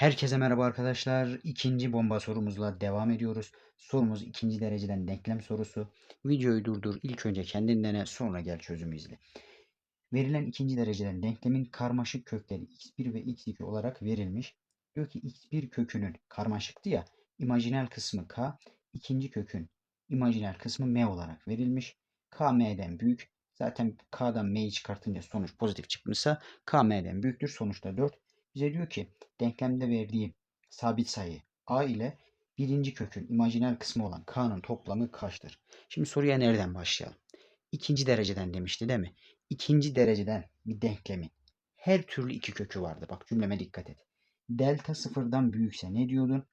Herkese merhaba arkadaşlar. İkinci bomba sorumuzla devam ediyoruz. Sorumuz ikinci dereceden denklem sorusu. Videoyu durdur. İlk önce kendin dene sonra gel çözümü izle. Verilen ikinci dereceden denklemin karmaşık kökleri x1 ve x2 olarak verilmiş. Diyor ki x1 kökünün karmaşıktı ya imajinal kısmı k, ikinci kökün imajinal kısmı m olarak verilmiş. k m'den büyük. Zaten k'dan m'yi çıkartınca sonuç pozitif çıkmışsa k m'den büyüktür. Sonuçta 4. Bize diyor ki denklemde verdiği sabit sayı a ile birinci kökün imajinal kısmı olan k'nın toplamı kaçtır? Şimdi soruya nereden başlayalım? İkinci dereceden demişti değil mi? İkinci dereceden bir denklemin her türlü iki kökü vardı. Bak cümleme dikkat et. Delta sıfırdan büyükse ne diyordun?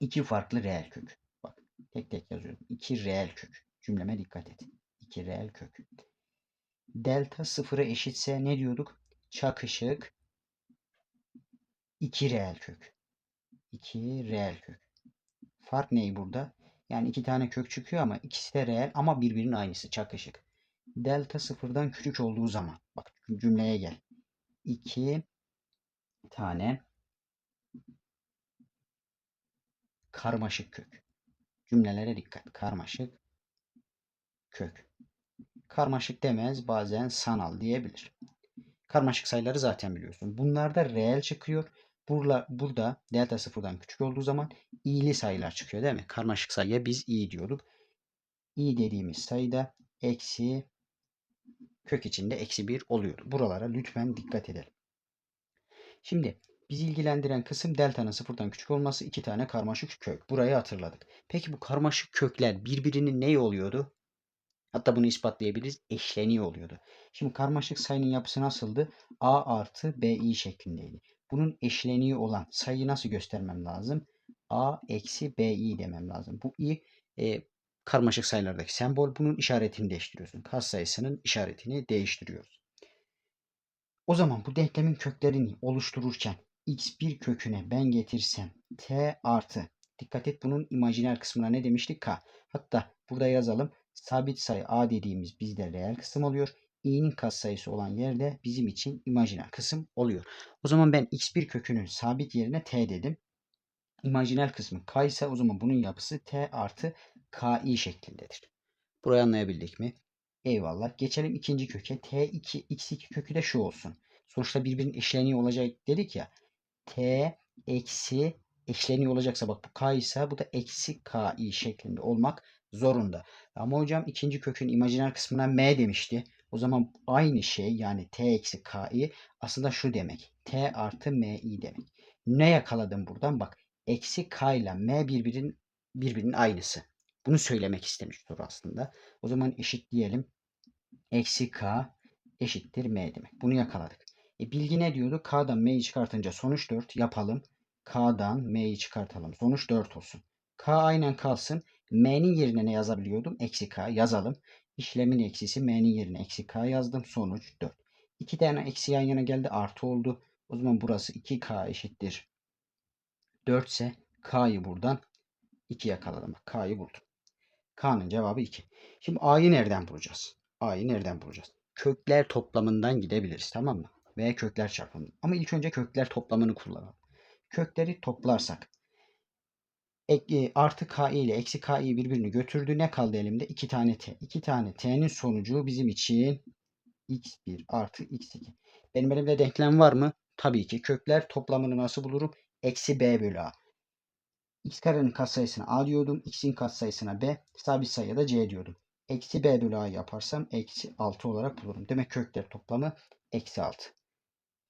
İki farklı reel kök. Bak tek tek yazıyorum. İki reel kök. Cümleme dikkat et. İki reel kök. Delta sıfıra eşitse ne diyorduk? Çakışık 2 reel kök. 2 reel kök. Fark ne burada? Yani iki tane kök çıkıyor ama ikisi de reel ama birbirinin aynısı çakışık. Delta sıfırdan küçük olduğu zaman bak cümleye gel. 2 tane karmaşık kök. Cümlelere dikkat. Karmaşık kök. Karmaşık demez bazen sanal diyebilir. Karmaşık sayıları zaten biliyorsun. Bunlarda reel çıkıyor. Burada, burada delta sıfırdan küçük olduğu zaman i'li sayılar çıkıyor değil mi? Karmaşık sayıya biz i diyorduk. i dediğimiz sayıda eksi kök içinde eksi 1 oluyor. Buralara lütfen dikkat edelim. Şimdi bizi ilgilendiren kısım delta'nın sıfırdan küçük olması iki tane karmaşık kök. Burayı hatırladık. Peki bu karmaşık kökler birbirinin neyi oluyordu? Hatta bunu ispatlayabiliriz. Eşleniyor oluyordu. Şimdi karmaşık sayının yapısı nasıldı? A artı BI şeklindeydi. Bunun eşleniği olan sayıyı nasıl göstermem lazım? A eksi BI demem lazım. Bu i e, karmaşık sayılardaki sembol. Bunun işaretini değiştiriyorsun. Kas sayısının işaretini değiştiriyoruz. O zaman bu denklemin köklerini oluştururken x1 köküne ben getirsem t artı dikkat et bunun imajiner kısmına ne demiştik k. Hatta burada yazalım sabit sayı a dediğimiz bizde reel kısım oluyor. İ'nin katsayısı olan yerde bizim için imajiner kısım oluyor. O zaman ben x1 kökünün sabit yerine t dedim. İmajiner kısmı k ise o zaman bunun yapısı t artı ki şeklindedir. Burayı anlayabildik mi? Eyvallah. Geçelim ikinci köke. T2, x2 kökü de şu olsun. Sonuçta birbirinin eşleniği olacak dedik ya. T eksi eşleniği olacaksa bak bu k ise bu da eksi ki şeklinde olmak zorunda. Ama hocam ikinci kökün imajiner kısmına m demişti. O zaman aynı şey yani t eksi ki aslında şu demek. t artı mi demek. Ne yakaladım buradan? Bak eksi k ile m birbirinin birbirinin aynısı. Bunu söylemek istemiş soru aslında. O zaman eşit diyelim. Eksi k eşittir m demek. Bunu yakaladık. E bilgi ne diyordu? K'dan m'yi çıkartınca sonuç 4 yapalım. K'dan m'yi çıkartalım. Sonuç 4 olsun. K aynen kalsın. M'nin yerine ne yazabiliyordum? Eksi K yazalım. İşlemin eksisi M'nin yerine eksi K yazdım. Sonuç 4. İki tane eksi yan yana geldi. Artı oldu. O zaman burası 2K eşittir. 4 ise K'yı buradan 2 yakaladım. Bak K'yı buldum. K'nın cevabı 2. Şimdi A'yı nereden bulacağız? A'yı nereden bulacağız? Kökler toplamından gidebiliriz. Tamam mı? Veya kökler çarpımı. Ama ilk önce kökler toplamını kullanalım. Kökleri toplarsak artı ki ile eksi ki birbirini götürdü. Ne kaldı elimde? 2 tane t. 2 tane t'nin sonucu bizim için x1 artı x2. Benim elimde denklem var mı? Tabii ki. Kökler toplamını nasıl bulurum? Eksi b bölü a. x karenin katsayısına a diyordum. x'in katsayısına b. Sabit sayıya da c diyordum. Eksi b bölü a yaparsam eksi 6 olarak bulurum. Demek kökler toplamı eksi 6.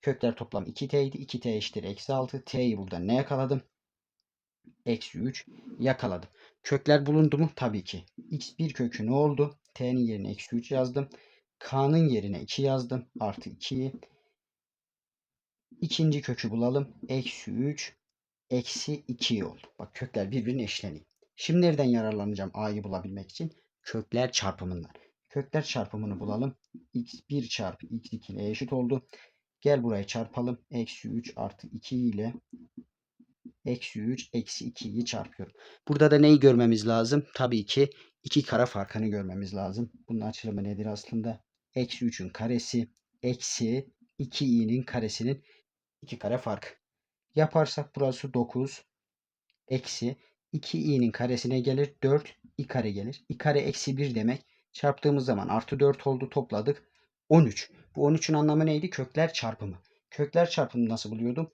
Kökler toplam 2t idi. 2t eşittir eksi 6. t'yi buradan ne yakaladım? Eksi 3 yakaladım. Kökler bulundu mu? Tabii ki. x1 kökü ne oldu? t'nin yerine eksi 3 yazdım. k'nın yerine 2 yazdım. Artı 2'yi. İkinci kökü bulalım. Eksi 3 eksi 2 oldu. Bak kökler birbirine eşleniyor. Şimdi nereden yararlanacağım a'yı bulabilmek için? Kökler çarpımından. Kökler çarpımını bulalım. x1 çarpı x2 ile eşit oldu. Gel buraya çarpalım. Eksi 3 artı 2 ile eksi 3 eksi 2'yi çarpıyorum. Burada da neyi görmemiz lazım? Tabii ki 2 kare farkını görmemiz lazım. Bunun açılımı nedir aslında? Eksi 3'ün karesi eksi 2i'nin karesinin 2 kare farkı. Yaparsak burası 9 eksi 2i'nin karesine gelir 4 i kare gelir. i kare eksi 1 demek. Çarptığımız zaman artı 4 oldu topladık. 13. Bu 13'ün anlamı neydi? Kökler çarpımı. Kökler çarpımını nasıl buluyordum?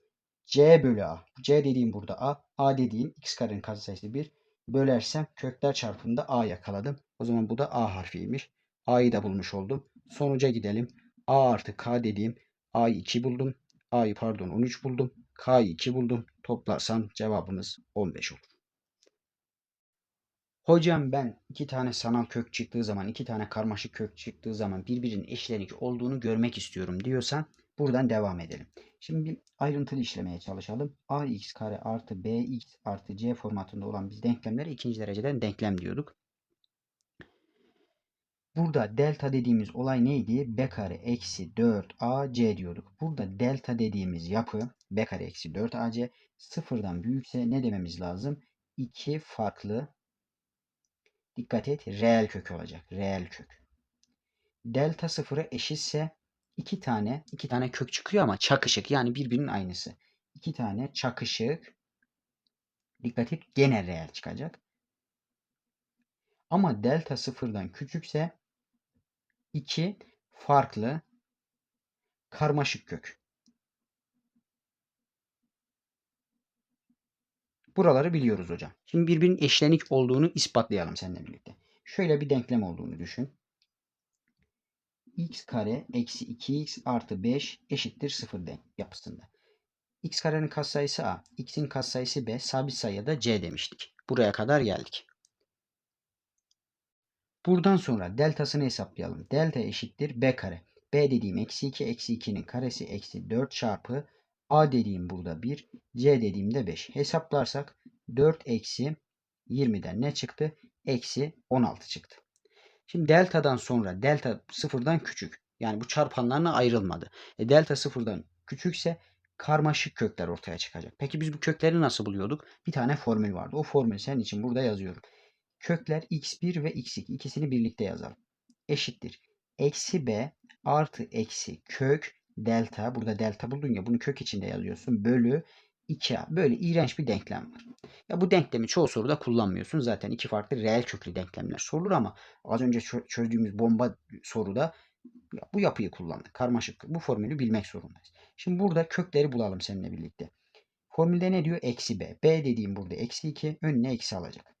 C bölü a. c dediğim burada a. a dediğim x karenin katsayısı 1. Bölersem kökler çarpımında a yakaladım. O zaman bu da a harfiymiş. a'yı da bulmuş oldum. Sonuca gidelim. a artı k dediğim a'yı 2 buldum. a'yı pardon 13 buldum. k'yı 2 buldum. Toplarsam cevabımız 15 olur. Hocam ben iki tane sanal kök çıktığı zaman, iki tane karmaşık kök çıktığı zaman birbirinin eşlenik olduğunu görmek istiyorum diyorsan buradan devam edelim. Şimdi bir ayrıntılı işlemeye çalışalım. ax kare artı bx artı c formatında olan biz denklemlere ikinci dereceden denklem diyorduk. Burada delta dediğimiz olay neydi? b kare eksi 4ac diyorduk. Burada delta dediğimiz yapı b kare eksi 4ac sıfırdan büyükse ne dememiz lazım? İki farklı dikkat et reel kök olacak. Reel kök. Delta sıfıra eşitse iki tane iki tane kök çıkıyor ama çakışık yani birbirinin aynısı. İki tane çakışık dikkat et gene reel çıkacak. Ama delta sıfırdan küçükse iki farklı karmaşık kök. Buraları biliyoruz hocam. Şimdi birbirinin eşlenik olduğunu ispatlayalım seninle birlikte. Şöyle bir denklem olduğunu düşün. X kare eksi 2x artı 5 eşittir 0 denk yapısında. x karenin katsayısı a, x'in katsayısı b, sabit sayıya da c demiştik. Buraya kadar geldik. Buradan sonra deltasını hesaplayalım. Delta eşittir b kare. b dediğim eksi 2, eksi 2'nin karesi eksi 4 çarpı a dediğim burada 1, c dediğimde 5. Hesaplarsak 4 eksi 20'den ne çıktı? Eksi 16 çıktı. Şimdi delta'dan sonra delta sıfırdan küçük. Yani bu çarpanlarına ayrılmadı. E delta sıfırdan küçükse karmaşık kökler ortaya çıkacak. Peki biz bu kökleri nasıl buluyorduk? Bir tane formül vardı. O formülü senin için burada yazıyorum. Kökler x1 ve x2 ikisini birlikte yazalım. Eşittir. Eksi b artı eksi kök delta. Burada delta buldun ya bunu kök içinde yazıyorsun. Bölü 2a. Böyle iğrenç bir denklem var. Ya bu denklemi çoğu soruda kullanmıyorsun. Zaten iki farklı reel köklü denklemler sorulur ama az önce çözdüğümüz bomba soruda bu yapıyı kullandık. Karmaşık. Bu formülü bilmek zorundayız. Şimdi burada kökleri bulalım seninle birlikte. Formülde ne diyor? Eksi b. b dediğim burada eksi 2. Önüne eksi alacak.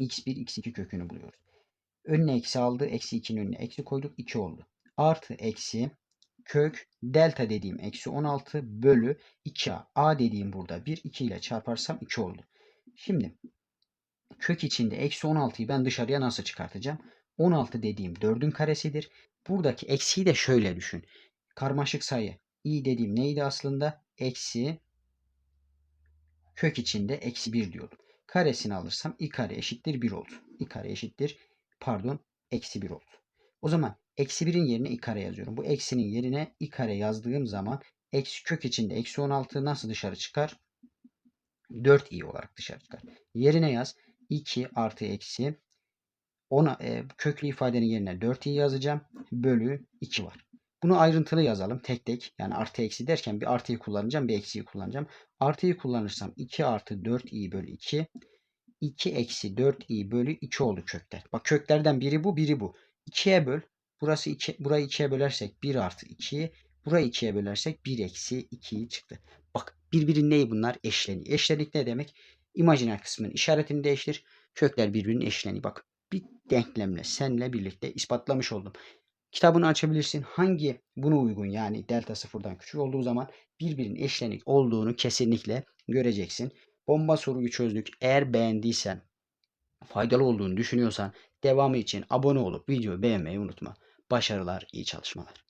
x1, x2 kökünü buluyoruz. Önüne eksi aldı. Eksi 2'nin önüne eksi koyduk. 2 oldu. Artı eksi kök delta dediğim eksi 16 bölü 2a. a dediğim burada 1. 2 ile çarparsam 2 oldu. Şimdi kök içinde eksi 16'yı ben dışarıya nasıl çıkartacağım? 16 dediğim 4'ün karesidir. Buradaki eksiyi de şöyle düşün. Karmaşık sayı i dediğim neydi aslında? Eksi kök içinde eksi 1 diyordum. Karesini alırsam i kare eşittir 1 oldu. i kare eşittir pardon eksi 1 oldu. O zaman eksi 1'in yerine i kare yazıyorum. Bu eksinin yerine i kare yazdığım zaman eksi kök içinde eksi 16 nasıl dışarı çıkar? 4i olarak dışarı çıkar. Yerine yaz. 2 artı eksi ona e, köklü ifadenin yerine 4i yazacağım. Bölü 2 var. Bunu ayrıntılı yazalım tek tek. Yani artı eksi derken bir artıyı kullanacağım bir eksiyi kullanacağım. Artıyı kullanırsam 2 artı 4i bölü 2. 2 eksi 4i bölü 2 oldu kökler. Bak köklerden biri bu biri bu. 2'ye böl. Burası 2, burayı 2'ye bölersek 1 artı 2. Burayı 2'ye bölersek 1 eksi 2 çıktı. Bak birbirinin neyi bunlar? Eşleniği. Eşlenik ne demek? İmajiner kısmının işaretini değiştir. Kökler birbirinin eşleniği. Bak bir denklemle senle birlikte ispatlamış oldum. Kitabını açabilirsin. Hangi bunu uygun yani delta sıfırdan küçük olduğu zaman birbirinin eşlenik olduğunu kesinlikle göreceksin. Bomba soruyu çözdük. Eğer beğendiysen, faydalı olduğunu düşünüyorsan devamı için abone olup videoyu beğenmeyi unutma. Başarılar, iyi çalışmalar.